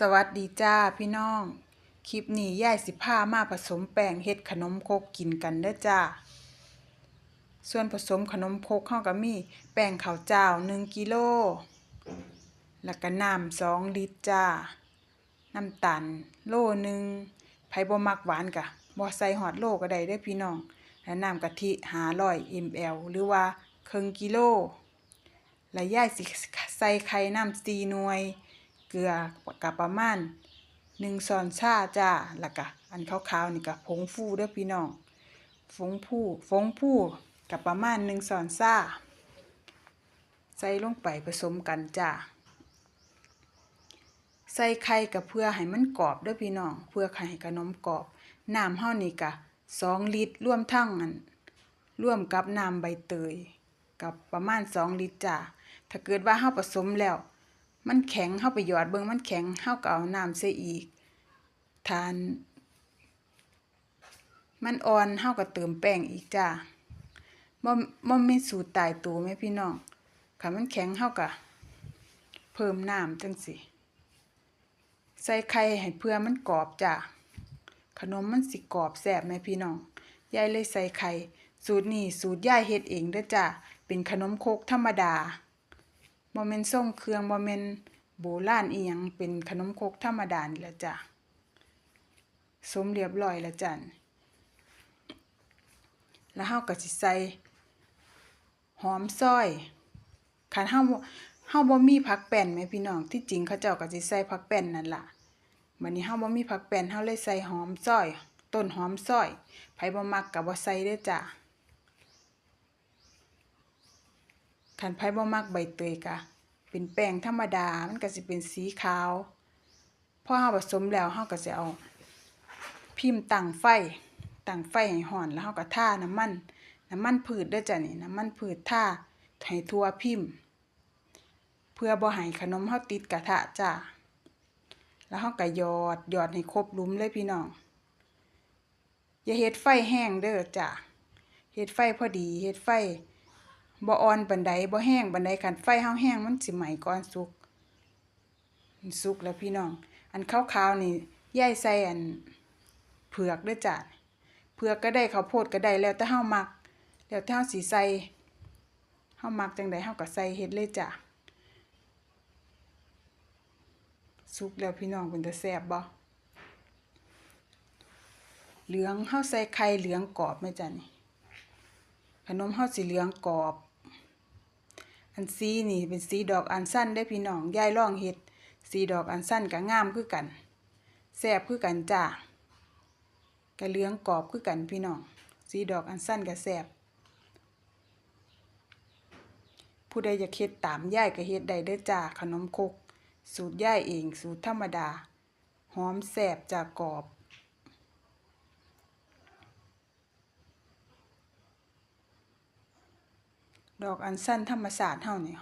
สวัสดีจ้าพี่น้อง คลิปนี้ย่ายสิพามาผสมแป้งเฮ็ดขนมคกกินกันเด้อจ้า ส่วนผสมขนมคกเฮาก็มีแป้งข้าวเจ้า1กิโล แล้วก็น้ำ2ลิตรจ้า น้ำตาลโลหนึ่งไผบ่มักหวานก็บ่ใส่ฮอดโลก็ได้เด้อพี่น้อง และน้ำกะทิ500 ml หรือว่าครึ่งกิโล และย่ายสิใส่ไข่น้ำ4หน่วย เกลือก็ประมาณ1ช้อนชาจ้าแล้วก็อันขาวๆนี่ก็ผงฟูเด้อพี่น้องผงฟูผงฟูก็ประมาณ1ช้อนชาใส่ลงไปผสมกันจ้าใส่ไข่ก็เพื่อให้มันกรอบเด้อพี่น้องเพื่อให้ขนมกรอบน้ำเฮานี่ก็2ลิตรร่วมทั้งอันร่วมกับน้ำใบเตย กับประมาณ2ลิตรจ้าถ้าเกิดว่าเฮาผสมแล้ว มันแข็งเฮาไปหยอดเบิ่งมันแข็งเฮาก็เอาน้ำใส่อีกถ้าน มันอ่อนเฮาก็เติมแป้งอีกจ้าบ่บ่มีสูตรตายตัวแม่พี่น้องคันมันแข็งเฮาก็เพิ่มน้ำจังซี้ใส่ไข่ให้เพื่อมันกรอบจ้าขนมมันสิกรอบแซ่บแม่พี่น้องยายเลยใส่ไข่สูตรนี้สูตรยายเฮ็ดเองเด้อจ้าเป็นขนมโคกธรรมดา บ่แม่นทรงเครื่องบ่แม่นโบราณอิหยังเป็นขนมครกธรรมดานี่ละจ้าสมเรียบร้อยล้วจ้าแล้วเฮาก็สิใส่หอมซอยคันเฮาเฮาบ่มีผักแป้นแหมพี่น้องที่จริงเขาเจ้าก็สิใส่ผักแป้นนั่นล่ะบัดนี้เฮาบ่มีผักแป้นเฮาเลยใส่หอมซอย ต้นหอมซอยไผบ่มักก็บ่ใส่เด้อจ้า คันไผบ่มักใบเตยก็เป็นแป้งธรรมดา มันก็สิเป็นสีขาวพอเฮาผสมแล้วเฮาก็สิเอา พิมพ์ตั้งไฟตั้งไฟให้ร้อนแล้วเฮาก็ทาน้ำมันน้ำมันพืชเด้อจ้ะนี่น้ำมันพืชทาให้ทั่วพิมพ์ เพื่อบ่ให้ขนมเฮาติดกระทะจ้าแล้วเฮาก็หยอดหยอดให้ครบลุมเลยพี่น้องอย่าเฮ็ดไฟแห้งเด้อจ้าเฮ็ดไฟพอดีเฮ็ดไฟ บ่อ่อนปานใดบ่แห้งปานใดคันไฟเฮาแห้งมันสิไหมก่อนสุก สุกแล้วพี่น้อง อันขาวๆนี่ยายใส่อันเผือกด้อจ้าเผือกก็ได้ข้าวโพดก็ได้แล้วแต่เฮามัก แล้วแต่เฮาสิใส่เฮามักจังใดเฮาก็ใส่เฮ็ดเลยจ้าสุกแล้วพี่น้องเป็นตาแซ่บบ่เหลืองเฮาใส่ไข่เหลืองกรอบไหมจ้ะนี่ขนมเฮาสิเหลืองกรอบ อันสีนี่เป็นสีดอกอันสั้นได้พี่น้องยายล่องเฮ็ดสีดอกอันสั้นก็งามคือกันแซ่บคือกันจ้าก็เหลืองกรอบคือกันพี่น้องสีดอกอันสั้นก็แซ่บผู้ใดอยากเฮ็ดตามยายก็เฮ็ดได้เด้อจ้าขนมครกสูตรยายเองสูตรธรรมดา หอมแซ่บจ้ากรอบ ดอกอันสั้นธรรมศาสตร์เท่านี่